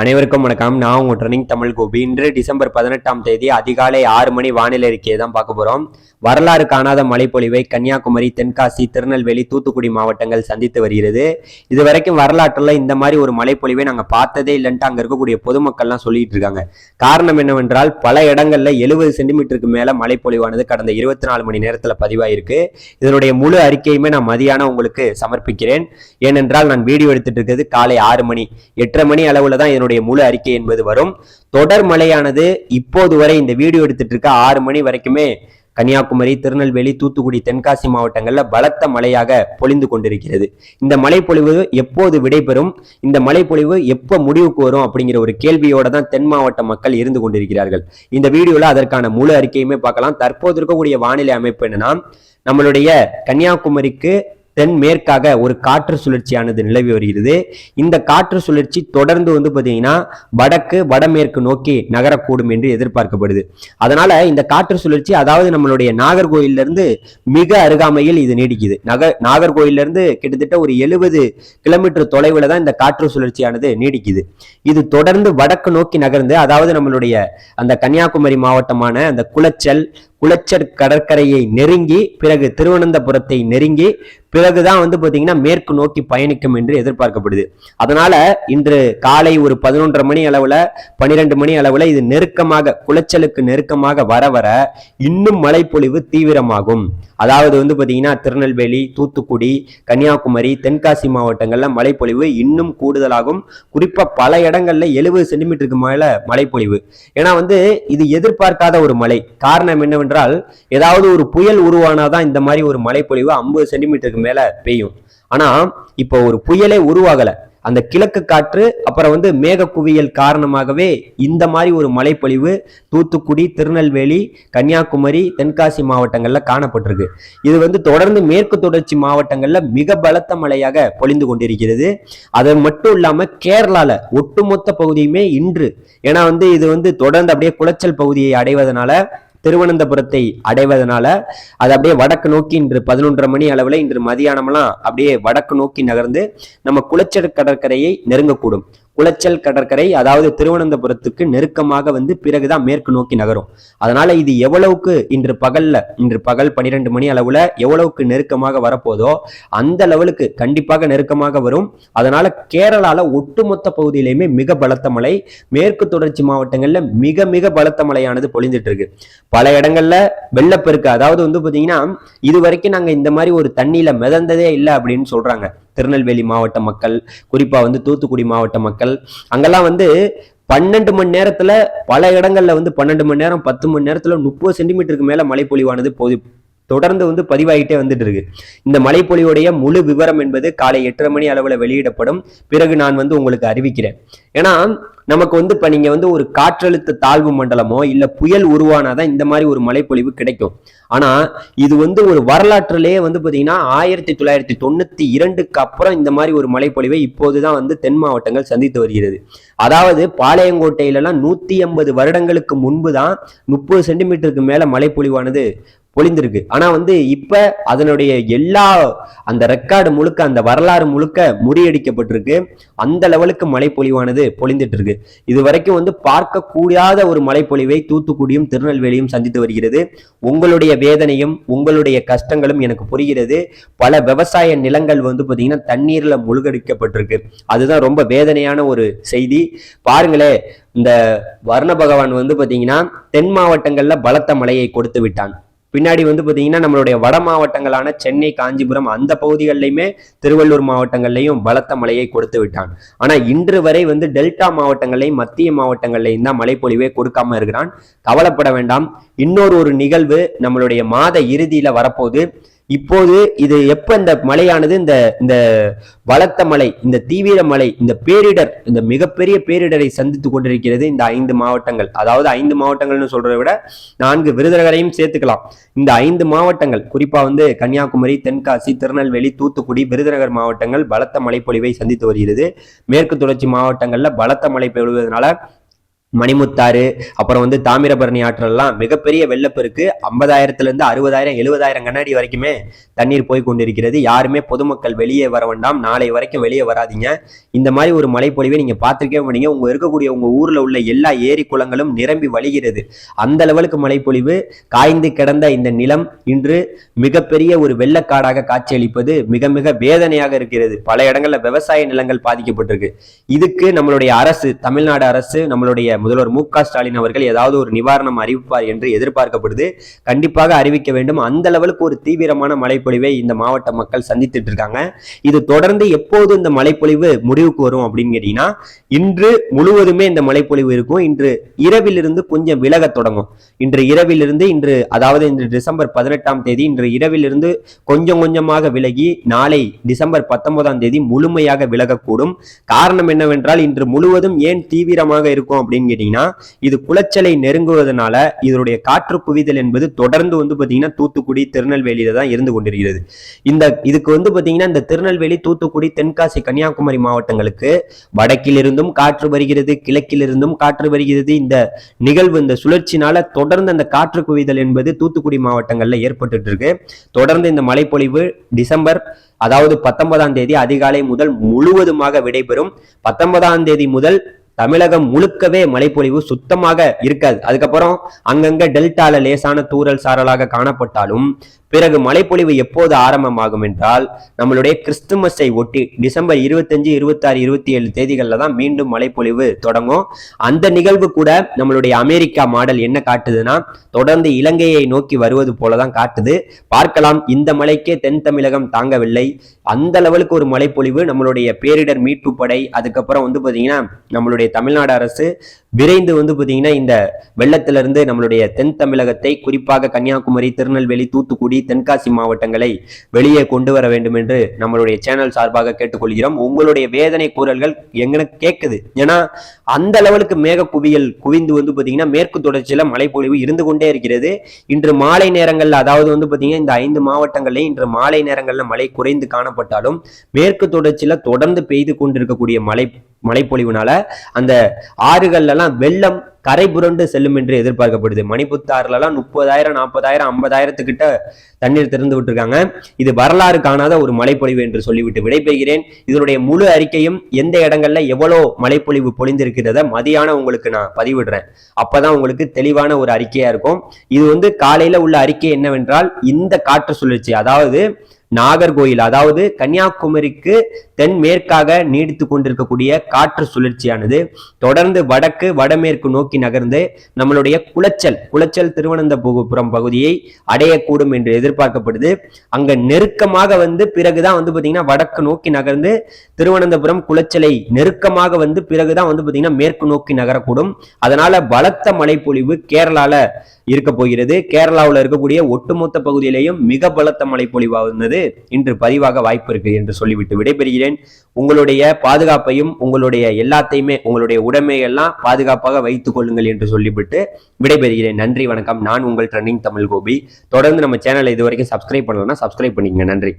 அனைவருக்கும் வணக்கம். நான் உங்கள் ரன்னிங் தமிழ் கோபி இன்று டிசம்பர் பதினெட்டாம் தேதி அதிகாலை ஆறு மணி வானிலை அறிக்கையை தான் பார்க்க போகிறோம் வரலாறு காணாத மழைப்பொழிவை கன்னியாகுமரி தென்காசி திருநெல்வேலி தூத்துக்குடி மாவட்டங்கள் சந்தித்து வருகிறது. இது வரைக்கும் வரலாற்றில் இந்த மாதிரி ஒரு மழைப்பொழிவை நாங்கள் பார்த்ததே இல்லைன்ட்டு அங்க இருக்கக்கூடிய பொதுமக்கள்லாம் சொல்லிட்டு இருக்காங்க. காரணம் என்னவென்றால் பல இடங்கள்ல எழுபது சென்டிமீட்டருக்கு மேலே மழைப்பொழிவானது கடந்த இருபத்தி நாலு மணி நேரத்தில் பதிவாயிருக்கு. இதனுடைய முழு அறிக்கையுமே நான் மதியானம் உங்களுக்கு சமர்ப்பிக்கிறேன். ஏனென்றால் நான் வீடியோ எடுத்துட்டு இருக்கிறது காலை ஆறு மணி. எட்டரை மணி அளவுல தான் இதனுடைய முழு அறிக்கை என்பது வரும். தொடர் மழையானது இப்போது வரை இந்த வீடியோ எடுத்துட்டு இருக்க ஆறு மணி வரைக்குமே கன்னியாகுமரி திருநெல்வேலி தூத்துக்குடி தென்காசி மாவட்டங்களில் பலத்த மழையாக பொழிந்து கொண்டிருக்கிறது. இந்த மழைப்பொழிவு எப்போது விடைபெறும்? இந்த மழைப்பொழிவு எப்போ முடிவுக்கு வரும் அப்படிங்கிற ஒரு கேள்வியோட தான் தென் மாவட்ட மக்கள் இருந்து கொண்டிருக்கிறார்கள். இந்த வீடியோவில் அதற்கான முழு அறிக்கையுமே பார்க்கலாம். தற்போது இருக்கக்கூடிய வானிலை அமைப்பு என்னன்னா நம்மளுடைய கன்னியாகுமரிக்கு தென்மேற்காக ஒரு காற்று சுழற்சியானது நிலவி வருகிறது. இந்த காற்று சுழற்சி தொடர்ந்து வந்து பார்த்தீங்கன்னா வடக்கு வடமேற்கு நோக்கி நகரக்கூடும் என்று எதிர்பார்க்கப்படுது. அதனால இந்த காற்று சுழற்சி அதாவது நம்மளுடைய நாகர்கோயிலிருந்து மிக அருகாமையில் இது நீடிக்குது. நக நாகர்கோயில்ல இருந்து கிட்டத்தட்ட ஒரு எழுபது கிலோமீட்டர் தொலைவில் தான் இந்த காற்று சுழற்சியானது நீடிக்குது. இது தொடர்ந்து வடக்கு நோக்கி நகர்ந்து அதாவது நம்மளுடைய அந்த கன்னியாகுமரி மாவட்டமான அந்த குளச்சல் குளச்சல் கடற்கரையை நெருங்கி பிறகு திருவனந்தபுரத்தை நெருங்கி பிறகுதான் வந்து பார்த்தீங்கன்னா மேற்கு நோக்கி பயணிக்கும் என்று எதிர்பார்க்கப்படுது. அதனால இன்று காலை ஒரு பதினொன்றரை மணி அளவுல பனிரெண்டு மணி அளவுல இது நெருக்கமாக குளச்சலுக்கு நெருக்கமாக வர வர இன்னும் மழைப்பொழிவு தீவிரமாகும். அதாவது வந்து பாத்தீங்கன்னா திருநெல்வேலி தூத்துக்குடி கன்னியாகுமரி தென்காசி மாவட்டங்கள்ல மழைப்பொழிவு இன்னும் கூடுதலாகும். குறிப்பா பல இடங்கள்ல எழுபது சென்டிமீட்டருக்கு மேல மழைப்பொழிவு. ஏன்னா வந்து இது எதிர்பார்க்காத ஒரு மழை. காரணம் என்னவென்றால் ஏதாவது ஒரு புயல் உருவானாதான் இந்த மாதிரி ஒரு மழைப்பொழிவு ஐம்பது சென்டிமீட்டருக்கு மேல பெய்யும். ஆனா இப்போ ஒரு புயலே உருவாகல. அந்த கிழக்கு காற்று அப்புறம் வந்து மேக குவியல் காரணமாகவே இந்த மாதிரி ஒரு மழைப்பொழிவு தூத்துக்குடி திருநெல்வேலி கன்னியாகுமரி தென்காசி மாவட்டங்கள்ல காணப்பட்டிருக்கு. இது வந்து தொடர்ந்து மேற்கு தொடர்ச்சி மாவட்டங்கள்ல மிக பலத்த மழையாக பொழிந்து கொண்டிருக்கிறது. அது மட்டும் இல்லாம கேரளால ஒட்டுமொத்த பகுதியுமே இன்று. ஏன்னா வந்து இது வந்து தொடர்ந்து அப்படியே குளச்சல் பகுதியை அடைவதனால திருவனந்தபுரத்தை அடைவதனால அது அப்படியே வடக்கு நோக்கி இன்று பதினொன்றரை மணி அளவில் இன்று மதியானமெல்லாம் அப்படியே வடக்கு நோக்கி நகர்ந்து நம்ம குளச்சல் கடற்கரையை நெருங்கக்கூடும். குளச்சல் கடற்கரை அதாவது திருவனந்தபுரத்துக்கு நெருக்கமாக வந்து பிறகுதான் மேற்கு நோக்கி நகரும். அதனால இது எவ்வளவுக்கு இன்று பகல்ல இன்று பகல் பனிரெண்டு மணி அளவுல எவ்வளவுக்கு நெருக்கமாக வரப்போதோ அந்த லெவலுக்கு கண்டிப்பாக நெருக்கமாக வரும். அதனால கேரளால ஒட்டுமொத்த பகுதியிலையுமே மிக பலத்த மழை மேற்கு தொடர்ச்சி மாவட்டங்கள்ல மிக மிக பலத்த மழையானது பொழிந்துட்டு இருக்கு பல இடங்கள்ல வெள்ளப்பெருக்கு அதாவது வந்து பாத்தீங்கன்னா இது வரைக்கும் நாங்க இந்த மாதிரி ஒரு தண்ணியில மிதந்ததே இல்லை அப்படின்னு சொல்றாங்க. திருநெல்வேலி மாவட்ட மக்கள் குறிப்பா வந்து தூத்துக்குடி மாவட்ட மக்கள் அங்கெல்லாம் வந்து பன்னெண்டு மணி நேரத்துல பல இடங்கள்ல வந்து பன்னெண்டு மணி நேரம் பத்து மணி நேரத்துல முப்பது சென்டிமீட்டருக்கு மேல மழைப்பொழிவானது போது தொடர்ந்து வந்து பதிவாகிட்டே வந்துட்டு இருக்கு. இந்த மழைப்பொழிவுடைய முழு விவரம் என்பது காலை எட்டரை மணி அளவில் வெளியிடப்படும். பிறகு நான் வந்து உங்களுக்கு அறிவிக்கிறேன். ஏன்னா நமக்கு வந்து இப்போ நீங்கள் வந்து ஒரு காற்றழுத்த தாழ்வு மண்டலமோ இல்லை புயல் உருவானாதான் இந்த மாதிரி ஒரு மழைப்பொழிவு கிடைக்கும். ஆனால் இது வந்து ஒரு வரலாற்றிலேயே வந்து பார்த்தீங்கன்னா ஆயிரத்தி தொள்ளாயிரத்தி தொண்ணூற்றி இரண்டுக்கு அப்புறம் இந்த மாதிரி ஒரு மழைப்பொழிவை இப்போதுதான் வந்து தென் மாவட்டங்கள் சந்தித்து வருகிறது. அதாவது பாளையங்கோட்டையிலலாம் நூற்றி ஐம்பது வருடங்களுக்கு முன்பு தான் முப்பது சென்டிமீட்டருக்கு மேலே மழைப்பொழிவானது பொழிந்திருக்கு ஆனா வந்து இப்ப அதனுடைய எல்லா அந்த ரெக்கார்டு முழுக்க அந்த வரலாறு முழுக்க முறியடிக்கப்பட்டிருக்கு. அந்த லெவலுக்கு மழைப்பொழிவானது பொழிந்துட்டு இருக்கு இது வரைக்கும் வந்து பார்க்க கூடாத ஒரு மழைப்பொழிவை தூத்துக்குடியும் திருநெல்வேலியும் சந்தித்து வருகிறது. உங்களுடைய வேதனையும் உங்களுடைய கஷ்டங்களும் எனக்கு புரிகிறது. பல விவசாய நிலங்கள் வந்து பாத்தீங்கன்னா தண்ணீர்ல முழுகடிக்கப்பட்டிருக்கு. அதுதான் ரொம்ப வேதனையான ஒரு செய்தி. பாருங்களே இந்த வர்ண பகவான் வந்து பாத்தீங்கன்னா தென் மாவட்டங்கள்ல பலத்த மழையை கொடுத்து விட்டான். பின்னாடி வந்து பாத்தீங்கன்னா நம்மளுடைய வட மாவட்டங்களான சென்னை காஞ்சிபுரம் அந்த பகுதிகளிலுமே திருவள்ளூர் மாவட்டங்கள்லையும் பலத்த மழையை கொடுத்து விட்டான் ஆனா இன்று வரை வந்து டெல்டா மாவட்டங்களையும் மத்திய மாவட்டங்கள்லையும் தான் மழைப்பொழிவே கொடுக்காம இருக்கிறான். கவலைப்பட வேண்டாம். இன்னொரு ஒரு நிகழ்வு நம்மளுடைய மாத இறுதியில வரப்போகுது. இப்போது இது எப்ப இந்த மழையானது இந்த இந்த பலத்த மழை இந்த தீவிர மழை இந்த பேரிடர் இந்த மிகப்பெரிய பேரிடரை சந்தித்து கொண்டிருக்கிறது இந்த ஐந்து மாவட்டங்கள். அதாவது ஐந்து மாவட்டங்கள்னு சொல்றதை விட நான்கு விருதுநகரையும் சேர்த்துக்கலாம். இந்த ஐந்து மாவட்டங்கள் குறிப்பா வந்து கன்னியாகுமரி தென்காசி திருநெல்வேலி தூத்துக்குடி விருதுநகர் மாவட்டங்கள் பலத்த மழைப்பொழிவை சந்தித்து வருகிறது. மேற்கு தொடர்ச்சி மாவட்டங்கள்ல பலத்த மழை பெறுவதனால மணிமுத்தாறு அப்புறம் வந்து தாமிரபரணி ஆற்றல்லாம் மிகப்பெரிய வெள்ளப்பெருக்கு ஐம்பதாயிரத்துலேருந்து அறுபதாயிரம் எழுபதாயிரம் கண்ணாடி வரைக்குமே தண்ணீர் போய் கொண்டிருக்கிறது. யாருமே பொதுமக்கள் வெளியே வர வேண்டாம். நாளை வரைக்கும் வெளியே வராதீங்க. இந்த மாதிரி ஒரு மழைப்பொழிவை நீங்கள் பார்த்துருக்கே மாட்டீங்க. உங்கள் இருக்கக்கூடிய உங்கள் ஊரில் உள்ள எல்லா ஏரி குளங்களும் நிரம்பி வழிகிறது. அந்த லெவலுக்கு மழைப்பொழிவு. காய்ந்து கிடந்த இந்த நிலம் இன்று மிகப்பெரிய ஒரு வெள்ளக்காடாக காட்சியளிப்பது மிக மிக வேதனையாக இருக்கிறது. பல இடங்களில் விவசாய நிலங்கள் பாதிக்கப்பட்டிருக்கு. இதுக்கு நம்மளுடைய அரசு தமிழ்நாடு அரசு நம்மளுடைய முதல்வர் மு ஸ்டாலின் அவர்கள் ஏதாவது ஒரு நிவாரணம் அறிவிப்பார் என்று எதிர்பார்க்கப்படுது. கண்டிப்பாக அறிவிக்க வேண்டும். அந்த லெவலுக்கு ஒரு தீவிரமான மழைப்பொழிவை இந்த மாவட்ட மக்கள் சந்தித்துட்டு இருக்காங்க. இது தொடர்ந்து எப்போது இந்த மழைப்பொழிவு முடிவுக்கு வரும் அப்படின்னு கேட்டீங்கன்னா இன்று முழுவதுமே இந்த மழைப்பொழிவு இருக்கும். இன்று இரவிலிருந்து கொஞ்சம் விலக தொடங்கும். இன்று இரவிலிருந்து இன்று அதாவது இன்று டிசம்பர் பதினெட்டாம் தேதி இன்று இரவிலிருந்து கொஞ்சம் கொஞ்சமாக விலகி நாளை டிசம்பர் பத்தொன்பதாம் தேதி முழுமையாக விலகக்கூடும். காரணம் என்னவென்றால் இன்று முழுவதும் ஏன் தீவிரமாக இருக்கும் அப்படின்னு கேட்டீங்கன்னா இது குளச்சலை நெருங்குவதனால இதனுடைய காற்று குவிதல் என்பது தொடர்ந்து வந்து பாத்தீங்கன்னா தூத்துக்குடி திருநெல்வேலியில தான் இருந்து கொண்டிருக்கிறது. இந்த இதுக்கு வந்து பாத்தீங்கன்னா இந்த திருநெல்வேலி தூத்துக்குடி தென்காசி கன்னியாகுமரி மாவட்டங்களுக்கு வடக்கிலிருந்தும் காற்று வருகிறது கிழக்கிலிருந்தும் காற்று வருகிறது. இந்த நிகழ்வு இந்த சுழற்சினால தொடர்ந்து அந்த காற்று குவிதல் என்பது தூத்துக்குடி மாவட்டங்கள்ல ஏற்பட்டு இருக்கு தொடர்ந்து இந்த மழைப்பொழிவு டிசம்பர் அதாவது பத்தொன்பதாம் தேதி அதிகாலை முதல் முழுவதுமாக விடைபெறும். பத்தொன்பதாம் தேதி முதல் தமிழகம் முழுக்கவே மழைப்பொழிவு சுத்தமாக இருக்காது. அதுக்கப்புறம் அங்கங்க டெல்டால லேசான தூறல் சாரலாக காணப்பட்டாலும் பிறகு மழைப்பொழிவு எப்போது ஆரம்பமாகும் என்றால் நம்மளுடைய கிறிஸ்துமஸை ஒட்டி டிசம்பர் இருபத்தஞ்சு இருபத்தாறு இருபத்தி ஏழு தேதிகளில் தான் மீண்டும் மழைப்பொழிவு தொடங்கும். அந்த நிகழ்வு கூட நம்மளுடைய அமெரிக்கா மாடல் என்ன காட்டுதுன்னா தொடர்ந்து இலங்கையை நோக்கி வருவது போல தான் காட்டுது. பார்க்கலாம் இந்த மழைக்கே தென் தமிழகம் தாங்கவில்லை. அந்த லெவலுக்கு ஒரு மழைப்பொழிவு நம்மளுடைய பேரிடர் மீட்பு படை அதுக்கப்புறம் வந்து பாத்தீங்கன்னா நம்மளுடைய தமிழ்நாடு அரசு விரைந்து வந்து பாத்தீங்கன்னா இந்த வெள்ளத்திலிருந்து நம்மளுடைய தென் தமிழகத்தை குறிப்பாக கன்னியாகுமரி திருநெல்வேலி தூத்துக்குடி தென்காசி மாவட்டங்களை வெளியே கொண்டு வர வேண்டும் என்று நம்மளுடைய சேனல் சார்பாக கேட்டுக்கொள்கிறோம். உங்களுடைய வேதனை கூறல்கள் எங்களுக்கு கேட்குது. ஏன்னா அந்த லெவலுக்கு மேக குவியல் குவிந்து வந்து பார்த்தீங்கன்னா மேற்கு தொடர்ச்சியில மழைப்பொழிவு இருந்து கொண்டே இருக்கிறது. இன்று மாலை நேரங்கள்ல அதாவது வந்து பார்த்தீங்கன்னா இந்த ஐந்து மாவட்டங்களில் இன்று மாலை நேரங்களில் மழை குறைந்து காணப்பட்டாலும் மேற்கு தொடர்ச்சியில் தொடர்ந்து பெய்து கொண்டிருக்கக்கூடிய மழை மழைப்பொழிவுனால அந்த ஆறுகள்லாம் வெள்ளம் கரை புரண்டு செல்லும் என்று எதிர்பார்க்கப்படுது. மணிப்புத்தாறுல எல்லாம் முப்பதாயிரம் நாற்பதாயிரம் ஐம்பதாயிரத்துக்கிட்ட தண்ணீர் திறந்து விட்டுருக்காங்க. இது வரலாறு காணாத ஒரு மழைப்பொழிவு என்று சொல்லிவிட்டு விடைபெறுகிறேன். இதனுடைய முழு அறிக்கையும் எந்த இடங்கள்ல எவ்வளோ மழைப்பொழிவு பொழிந்திருக்கிறத மதியானம் உங்களுக்கு நான் பதிவிடுறேன். அப்பதான் உங்களுக்கு தெளிவான ஒரு அறிக்கையா இருக்கும். இது வந்து காலையில உள்ள அறிக்கை என்னவென்றால் இந்த காற்று சுழற்சி. அதாவது நாகர்கோயில் அதாவது கன்னியாகுமரிக்கு தென்மேற்காக நீடித்து கொண்டிருக்கக்கூடிய காற்று சுழற்சியானது தொடர்ந்து வடக்கு வடமேற்கு நோக்கி நகர்ந்து நம்மளுடைய குளச்சல் குளச்சல் திருவனந்தபுரம் பகுதியை அடையக்கூடும் என்று எதிர்பார்க்கப்படுது. அங்க நெருக்கமாக வந்து பிறகுதான் வந்து பாத்தீங்கன்னா வடக்கு நோக்கி நகர்ந்து திருவனந்தபுரம் குளச்சலை நெருக்கமாக வந்து பிறகுதான் வந்து பாத்தீங்கன்னா மேற்கு நோக்கி நகரக்கூடும். அதனால பலத்த மழைப்பொழிவு கேரளால இருக்க போகிறது. கேரளாவில் இருக்கக்கூடிய ஒட்டுமொத்த பகுதியிலேயும் மிக பலத்த மழை பொழிவாகுவது இன்று பதிவாக வாய்ப்பு இருக்கு என்று சொல்லிவிட்டு விடைபெறுகிறேன். உங்களுடைய பாதுகாப்பையும் உங்களுடைய எல்லாத்தையுமே உங்களுடைய உடைமையெல்லாம் பாதுகாப்பாக வைத்துக் கொள்ளுங்கள் என்று சொல்லிவிட்டு விடைபெறுகிறேன். நன்றி வணக்கம். நான் உங்கள் ட்ரெண்டிங் தமிழ் கோபி தொடர்ந்து நம்ம சேனலை இதுவரைக்கும் சப்ஸ்கிரைப் பண்ணலன்னா சப்ஸ்கிரைப் பண்ணிக்கங்க. நன்றி.